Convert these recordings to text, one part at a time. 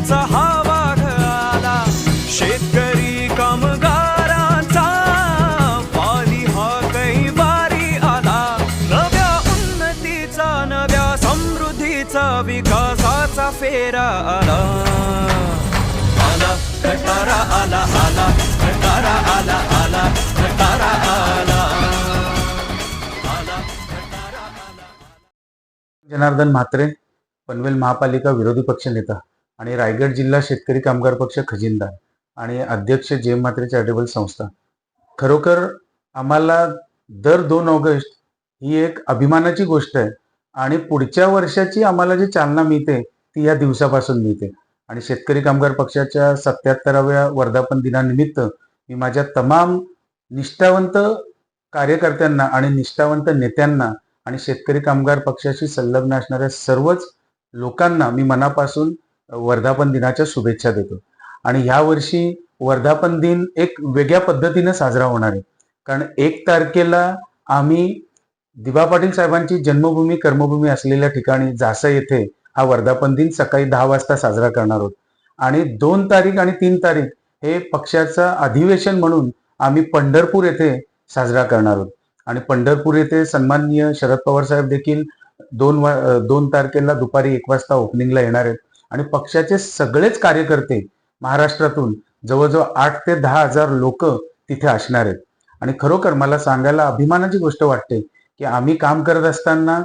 शेतीचा हा वाघ आला. शेतकरी कामगारांचा पाली हा कैवारी आला. नव्या उन्नतीचा नव्या समृद्धीचा विकासाचा फेरा आला. आला कटारा आला आला कटारा आला आला कटारा आला. जनार्दन म्हात्रे पनवेल महापालिका विरोधी पक्ष नेता. आणि रायगड जिल्हा शेतकरी कामगार पक्ष खजिनदार आणि अध्यक्ष जेम म्हात्रे चॅरिटेबल संस्था. खरोखर आम्हाला दर दोन ऑगस्ट ही एक अभिमानाची गोष्ट आहे आणि पुढच्या वर्षाची आम्हाला जी चालना मिळते ती या दिवसापासून मिळते. आणि शेतकरी कामगार पक्षाच्या सत्याहत्तराव्या वर्धापन दिनानिमित्त मी माझ्या तमाम निष्ठावंत कार्यकर्त्यांना आणि निष्ठावंत नेत्यांना आणि शेतकरी कामगार पक्षाशी संलग्न असणाऱ्या सर्वच लोकांना मी मनापासून वर्धापन दिनाच्या शुभेच्छा देतो. आणि ह्या वर्षी वर्धापन दिन एक वेगळ्या पद्धतीने साजरा होणार आहे. कारण एक तारखेला आम्ही दिबा पाटील साहेबांची जन्मभूमी कर्मभूमी असलेल्या ठिकाणी जासा येथे हा वर्धापन दिन सकाळी दहा वाजता साजरा करणार आहोत. आणि दोन तारीख आणि तीन तारीख हे पक्षाचं अधिवेशन म्हणून आम्ही पंढरपूर येथे साजरा करणार आहोत. आणि पंढरपूर येथे सन्माननीय शरद पवार साहेब देखील दोन वा दोन तारखेला दुपारी एक वाजता ओपनिंगला येणार आहेत. आणि पक्षाचे सगळेच कार्यकर्ते महाराष्ट्रातून जवळजवळ आठ ते दहा हजार लोक तिथे असणार आहेत. आणि खरोखर मला सांगायला अभिमानाची गोष्ट वाटते की आम्ही काम करत असताना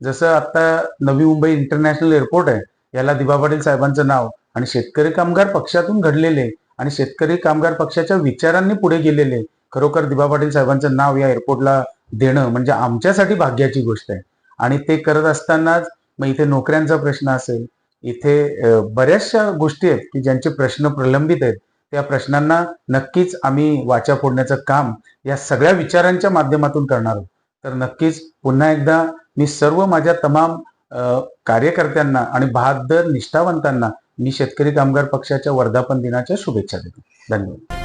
जसं आता नवी मुंबई इंटरनॅशनल एअरपोर्ट आहे याला दिबा पाटील साहेबांचं नाव आणि शेतकरी कामगार पक्षातून घडलेले आणि शेतकरी कामगार पक्षाच्या विचारांनी पुढे गेलेले खरोखर दिबा पाटील साहेबांचं नाव या एअरपोर्टला देणं म्हणजे आमच्यासाठी भाग्याची गोष्ट आहे. आणि ते करत असतानाच मग इथे नोकऱ्यांचा प्रश्न असेल इथे बऱ्याचशा गोष्टी आहेत की ज्यांचे प्रश्न प्रलंबित आहेत. त्या प्रश्नांना नक्कीच आम्ही वाचा फोडण्याचं काम या सगळ्या विचारांच्या माध्यमातून करणार आहोत. तर नक्कीच पुन्हा एकदा मी सर्व माझ्या तमाम कार्यकर्त्यांना आणि बहादर निष्ठावंतांना मी शेतकरी कामगार पक्षाच्या वर्धापन दिनाच्या शुभेच्छा देतो. धन्यवाद.